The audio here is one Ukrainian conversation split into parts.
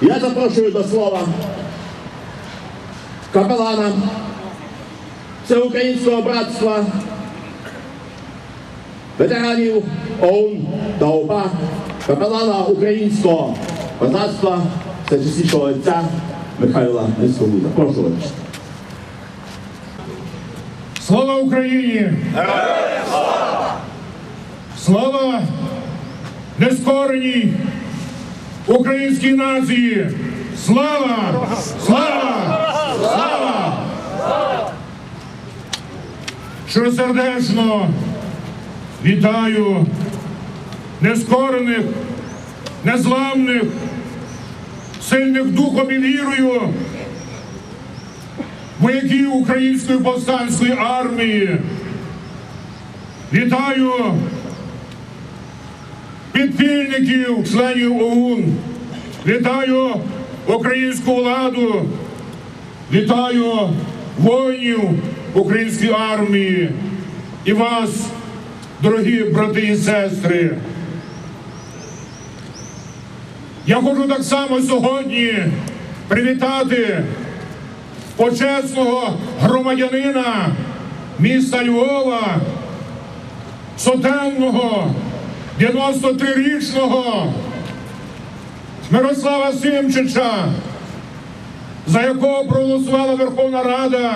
Я запрошую до слова капелана Всеукраїнського братства, ветеранів ОУН та ОПА, капелана Українського козацтва, всечеснішого отця Михайла Несковута. Прошу вас. Слава Україні! Слава нескореній українській нації! Слава! Слава! Слава! Щиросердечно вітаю нескорених, незламних, сильних духом і вірою вояків Української повстанської армії. Вітаю підпільників, членів ОУН. Вітаю українську владу. Вітаю воїнів української армії і вас, дорогі брати і сестри. Я хочу так само сьогодні привітати почесного громадянина міста Львова, сотенного, 93-річного Мирослава Симчича, за якого проголосувала Верховна Рада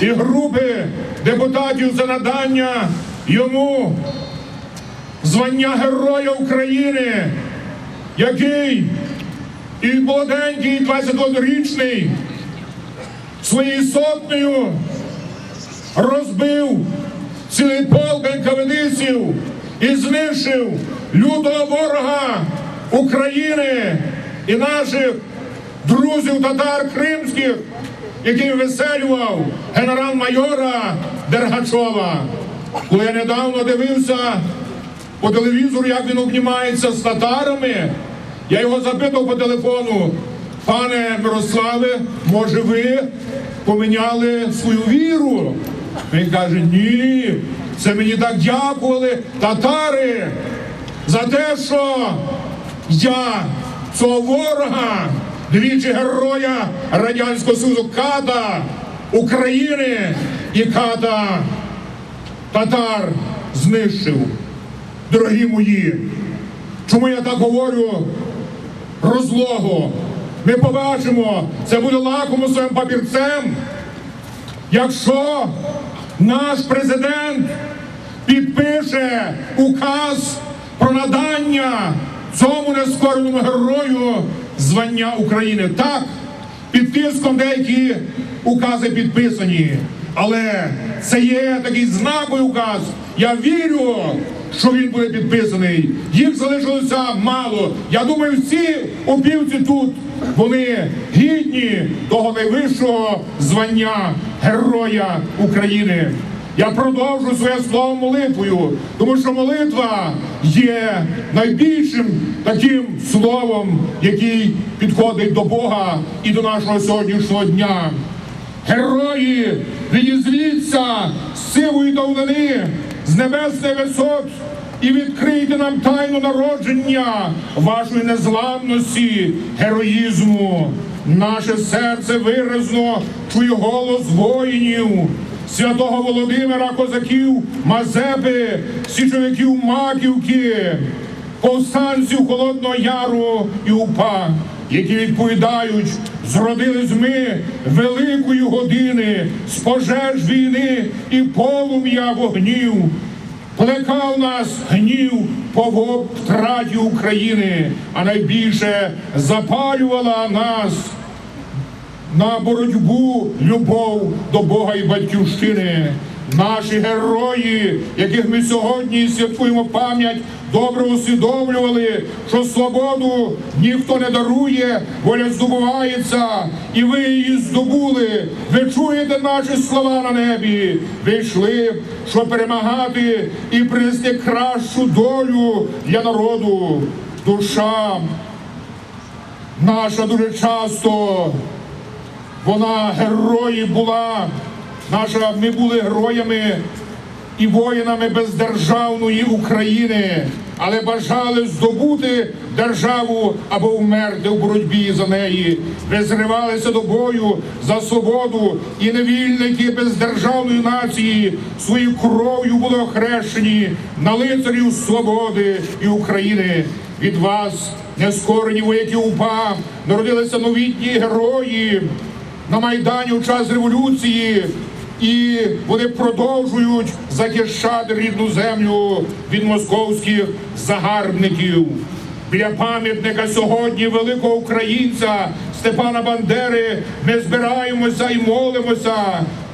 і групи депутатів за надання йому звання Героя України, який і молоденький 21-річний своєю сотнею розбив цілий полк НКВДистів і знищив лютого ворога України і наших друзів татар кримських, який веселював генерал-майора Дергачова. Коли я недавно дивився по телевізору, як він обнімається з татарами, я його запитав по телефону, пане Мирославе, може ви поміняли свою віру? Він каже, ні, це мені так дякували татари за те, що я цього ворога, двічі героя Радянського Союзу Ката України і Ката татар знищив. Дорогі мої, чому я так говорю? розлогу. Ми побачимо, це буде лакомусовим папірцем, якщо наш президент підпише указ про надання цьому нескореному герою звання України. Так, під тиском деякі укази підписані. Але це є такий знаковий указ. Я вірю, що він буде підписаний. Їх залишилося мало. Я думаю, всі опівці тут вони гідні того найвищого звання Героя України. Я продовжу своє слово молитвою, тому що молитва є найбільшим таким словом, який підходить до Бога і до нашого сьогоднішнього дня. Герої, відізвіться з сивої давнини, з небесних висот і відкрийте нам тайну народження вашої незламності, героїзму. Наше серце виразно чує голос воїнів, святого Володимира Козаків, Мазепи, січовиків Маківки, повстанців Холодного Яру і УПА, які відповідають, зродились ми великої години з пожеж війни і полум'я вогнів. Плекав нас гнів по втраті України, а найбільше запалювала нас на боротьбу любов до Бога і батьківщини. Наші герої, яких ми сьогодні святкуємо пам'ять, добре усвідомлювали, що свободу ніхто не дарує, воля здобувається, і ви її здобули. Ви чуєте наші слова на небі. Ви йшли, щоб перемагати і принести кращу долю для народу. Душа наша дуже часто вона герої була. Наша ми були героями і воїнами бездержавної України. але бажали здобути державу або вмерти в боротьбі за неї. Ви зривалися до бою за свободу, і невільники бездержавної нації своєю кров'ю були охрещені на лицарів свободи і України. Від вас, нескорені вояки УПА, народилися новітні герої на Майдані у час революції, і вони продовжують захищати рідну землю від московських загарбників. Біля пам'ятника сьогодні великого українця Степана Бандери ми збираємося і молимося,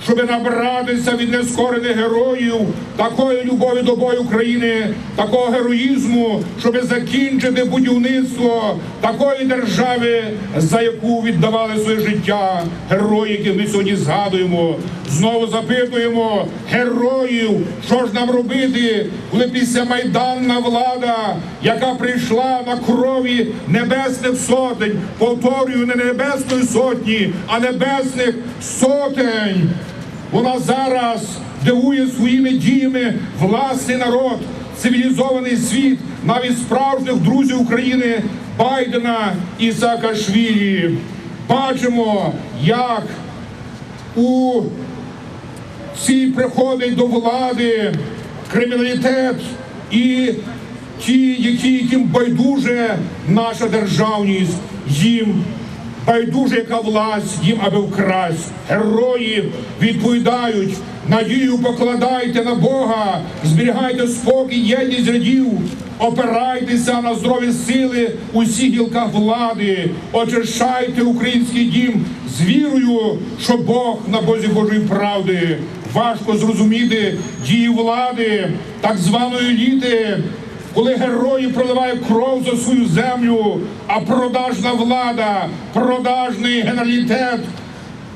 щоб набратися від нескорених героїв такої любові до бою України, такого героїзму, щоб закінчити будівництво такої держави, за яку віддавали своє життя герої, яких ми сьогодні згадуємо. Знову запитуємо героїв, що ж нам робити, коли після майданна влада, яка прийшла на крові небесних сотень, повторюю, не небесної сотні, а небесних сотень. Вона зараз дивує своїми діями власний народ, цивілізований світ, навіть справжніх друзів України Байдена і Саакашвілі. Бачимо, як у ці приходить до влади криміналітет і ті, які яким байдуже наша державність, їм байдуже яка власть, їм аби вкрасть. Герої відповідають. Надію покладайте на Бога, зберігайте спокій, єдність рядів, опирайтеся на здорові сили у всіх гілках влади, очищайте український дім з вірою, що Бог на Бозі Божої правди. Важко зрозуміти дії влади, так званої еліти, коли герої проливають кров за свою землю, а продажна влада, продажний генералітет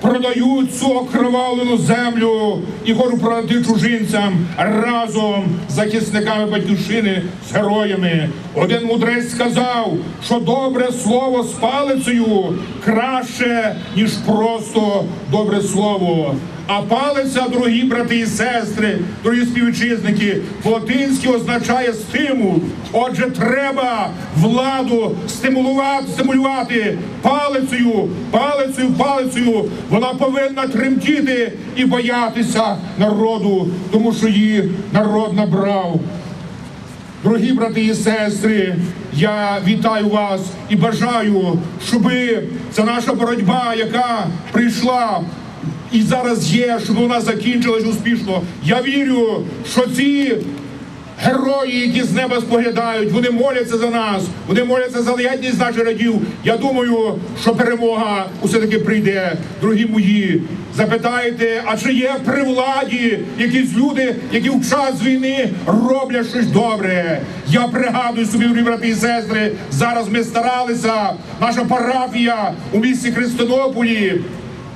продають цю окровавлену землю і хочуть продати чужинцям разом з захисниками батьківщини з героями. Один мудрець сказав, що добре слово з палицею краще, ніж просто добре слово. А палиця, дорогі брати і сестри, дорогі співвітчизники, по-латинськи означає стимул. Отже, треба владу стимулювати, стимулювати палицею, палицею, палицею. Вона повинна тремтіти і боятися народу, тому що її народ набрав. Дорогі брати і сестри, я вітаю вас і бажаю, щоб ця наша боротьба, яка прийшла і зараз є, щоб вона закінчилась успішно. Я вірю, що ці герої, які з неба споглядають, вони моляться за нас, вони моляться за єдність наших радів. Я думаю, що перемога усе-таки прийде. Дорогі мої, запитайте, а чи є при владі якісь люди, які в час війни роблять щось добре? Я пригадую собі, брати і сестри, зараз ми старалися, наша парафія у місті Христонополі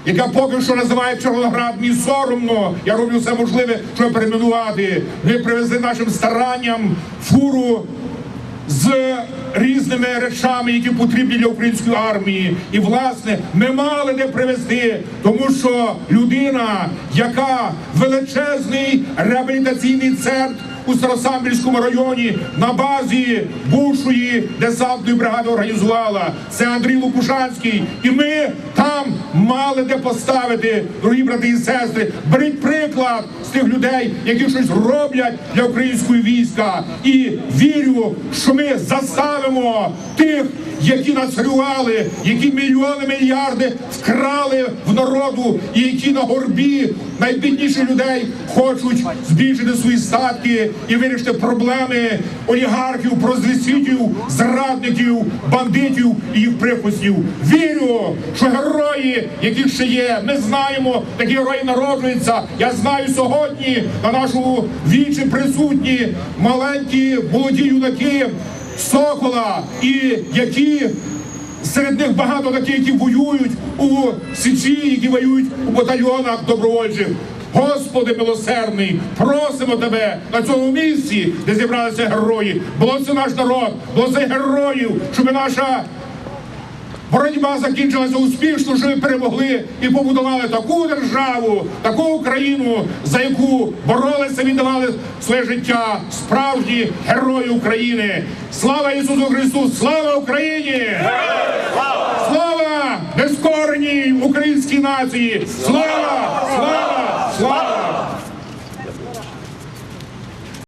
яка поки що називає Чорноград мій соромно. Я роблю все можливе, щоб перейменувати. Ми привезли нашим старанням фуру з різними речами, які потрібні для української армії. І власне ми мали де привезти, тому що людина, яка величезний реабілітаційний центр у Старосамбірському районі на базі бувшої десантної бригади організувала. Це Андрій Лукушанський. І ми там мали де поставити, дорогі брати і сестри. Беріть приклад з тих людей, які щось роблять для української війська. І вірю, що ми заставимо тих, які нацарювали, які мільйони мільярди вкрали в народу, і які на горбі найбідніших людей хочуть збільшити свої статки і вирішити проблеми олігархів, прозвісітів, зрадників, бандитів і їх прихвостів. Вірю, що герої, які ще є, ми знаємо, такі герої народжуються. Я знаю сьогодні на нашому вічі присутні маленькі молоді юнаки. Сокола, і які серед них багато таких, які воюють у січі, які воюють у батальйонах добровольчих. Господи милосердний, просимо тебе на цьому місці, де зібралися герої. Благослови наш народ, благослови героїв, щоб наша боротьба закінчилася успішно, що ви перемогли і побудували таку державу, таку Україну, за яку боролися, віддавали своє життя справжні герої України. Слава Ісусу Христу! Слава Україні! Слава безкореній українській нації! Слава! Слава! Слава!